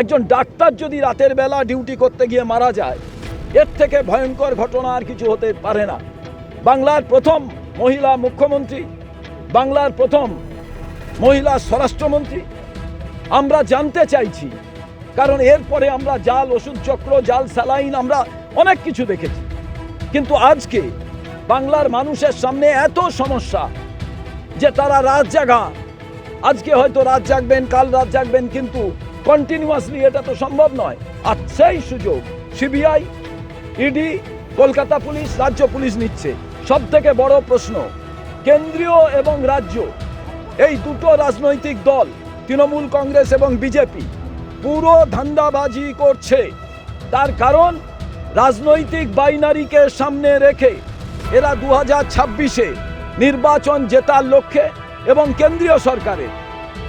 একজন ডাক্তার যদি রাতের বেলা ডিউটি করতে গিয়ে মারা যায়, এর থেকে ভয়ঙ্কর ঘটনা আর কিছু হতে পারে না। বাংলার প্রথম মহিলা মুখ্যমন্ত্রী, বাংলার প্রথম মহিলা স্বরাষ্ট্রমন্ত্রী। আমরা জানতে চাইছি, কারণ এরপরে আমরা জাল, ওষুধ চক্র, জাল, স্যালাইন, আমরা অনেক কিছু দেখেছি। কিন্তু আজকে বাংলার মানুষের সামনে এত সমস্যা যে তারা রাত জাগা আজকে হয়তো রাত জাগবেন, কাল রাত জাগবেন, কিন্তু কন্টিনিউয়াসলি এটা তো সম্ভব নয়। আর সেই সুযোগ সিবিআই ইডি কলকাতা পুলিশ, রাজ্য পুলিশ নিচ্ছে। সব থেকে বড় প্রশ্ন, কেন্দ্রীয় এবং রাজ্য, এই দুটো রাজনৈতিক দল, তৃণমূল কংগ্রেস এবং বিজেপি, পুরো ধান্দাবাজি করছে। তার কারণ, রাজনৈতিক বাইনারিকে সামনে রেখে এরা দু হাজার নির্বাচন জেতার লক্ষ্যে এবং কেন্দ্রীয় সরকারের।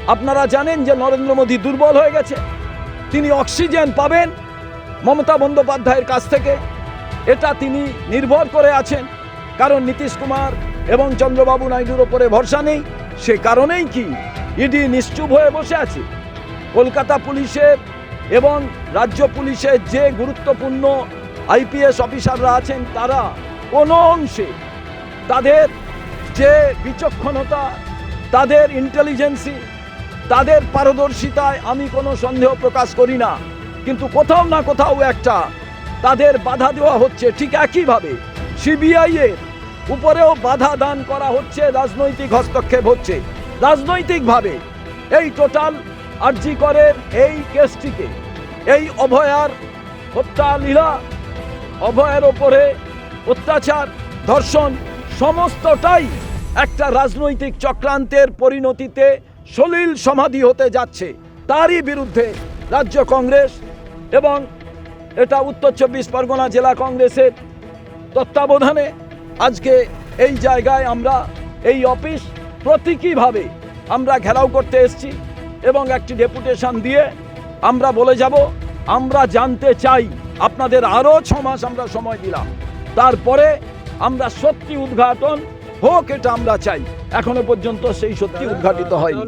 আপনারা জানেন যে নরেন্দ্র মোদী দুর্বল হয়ে গেছে। তিনি অক্সিজেন পাবেন মমতা বন্দ্যোপাধ্যায়ের কাছ থেকে। এটা তিনি নির্ভর করে আছেন। কারণ নীতিশ কুমার এবং চন্দ্রবাবু নাইডুর ওপরে ভরসা নেই। সে কারণেই কি ইডি নিশ্চুপ হয়ে বসে আছে। কলকাতা পুলিশের এবং রাজ্য পুলিশের যে গুরুত্বপূর্ণ আইপিএস অফিসাররা আছেন, তারা কোনো অংশে তাদের যে বিচক্ষণতা, তাদের ইন্টেলিজেন্সি তাদের পারদর্শিতায় আমি কোনো সন্দেহ প্রকাশ করি না। কিন্তু কোথাও না কোথাও একটা তাদের বাধা দেওয়া হচ্ছে ঠিক একইভাবে। সিবিআই এর উপরেও বাধা দান করা হচ্ছে, রাজনৈতিক হস্তক্ষেপ হচ্ছে। রাজনৈতিকভাবে এই টোটাল আরজি করের এই কেসটিকে, এই অভয়ার হত্যা লীলা, অভয়ের ওপরে অত্যাচার, ধর্ষণ, সমস্তটাই একটা রাজনৈতিক চক্রান্তের পরিণতিতে সলিল সমাধি হতে যাচ্ছে। তারই বিরুদ্ধে রাজ্য কংগ্রেস এবং এটা উত্তর চব্বিশ পরগনা জেলা কংগ্রেসের তত্ত্বাবধানে আজকে এই জায়গায় আমরা এই অফিস প্রতীকীভাবে আমরা ঘেরাও করতে এসেছি এবং একটি ডেপুটেশন দিয়ে আমরা বলে যাব, আমরা জানতে চাই, আপনাদের আরও ছ মাস আমরা সময় দিলাম। তারপরে আমরা সত্যি উদ্ঘাটন হোক এটা আমরা চাই। এখনও পর্যন্ত সেই সত্যি উদ্ঘাটিত হয়নি।